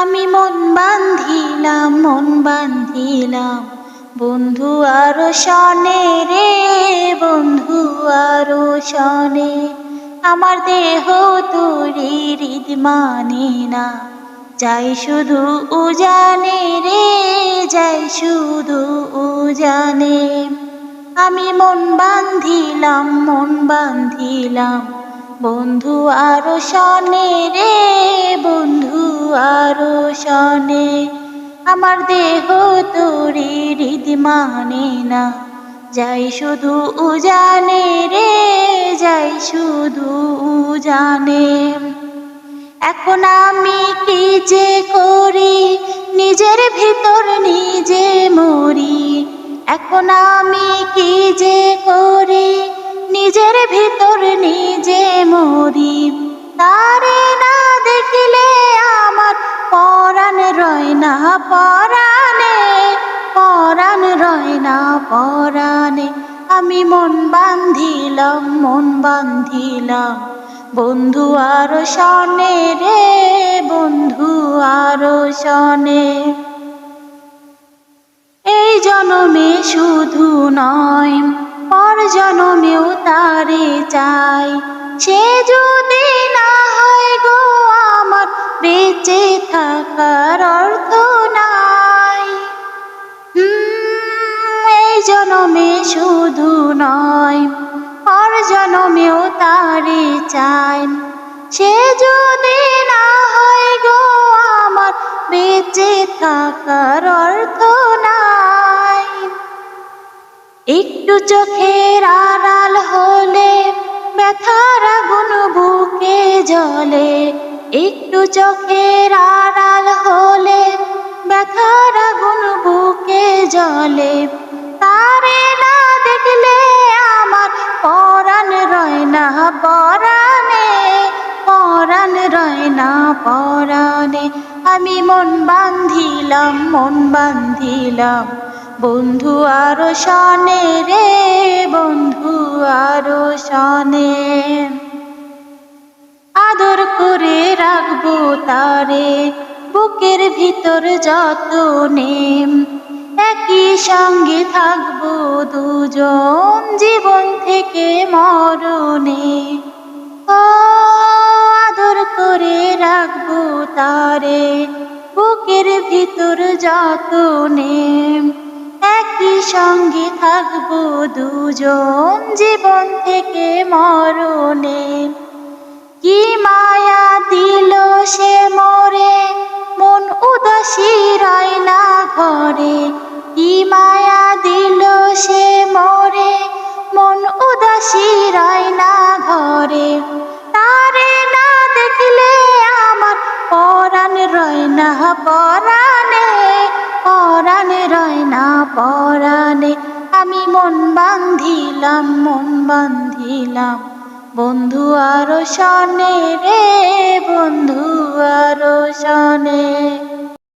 আমি মন বান্ধিলাম মন বান্ধিলাম বন্ধু আরও শনে রে, বন্ধু আরও শনে। আমার দেহ তোরে হৃদ মানে না। যাই শুধু উজানে রে, যাই শুধু উজানে আমি মন বান্ধিলাম মন বান্ধিলাম বন্ধু আরও শনে রে, বন্ধু আরও শনে। আমার দেহ তোরে হৃদ মানে না। যাই শুধু উজানে রে, যাই শুধু উজানে এখন আমি কি যে করি, নিজের ভিতর নিজে মরি। এখন আমি কি যে করি না পরাণে, পরাণ রয় না পরাণে। আমি মন বান্ধিলাম মন বান্ধিলাম। বন্ধু আরও শনে রে, বন্ধু আরও শনে। এই জনমে শুধু নয়, পর জনমেও তারে চাই। সে যদি নয় পর জনমেও তারে চাই। সে যদি না হয় গো আমার বেঁচে থাকার অর্থ নাই। একটু চোখের আড়াল হলে ব্যথার আগুন বুকে জ্বলে। একটু চোখের আড়াল হলে ব্যথার আগুন বুকে জ্বলে। তারে পরাণে, পরাণ রয় না পরাণে। আমি মন বান্ধিলাম মন বান্ধিলাম। বন্ধু আরও শনে রে, বন্ধু আরও শনে। আদর করে রাখব তারে, বুকের ভিতর যত নেম। একই সঙ্গে থাকব দুজন, জীবন থেকে মরণে। তারে বুকের ভিতর যত নেম একই সঙ্গে থাকব দুজন জীবন থেকে মরণে। কি মায়া দিল সে পরাণে পরাণে রয় না, পরাণে। আমি মন বান্ধিলাম মন বান্ধিলাম। বন্ধু আরও শনে রে, বন্ধু আরও শনে।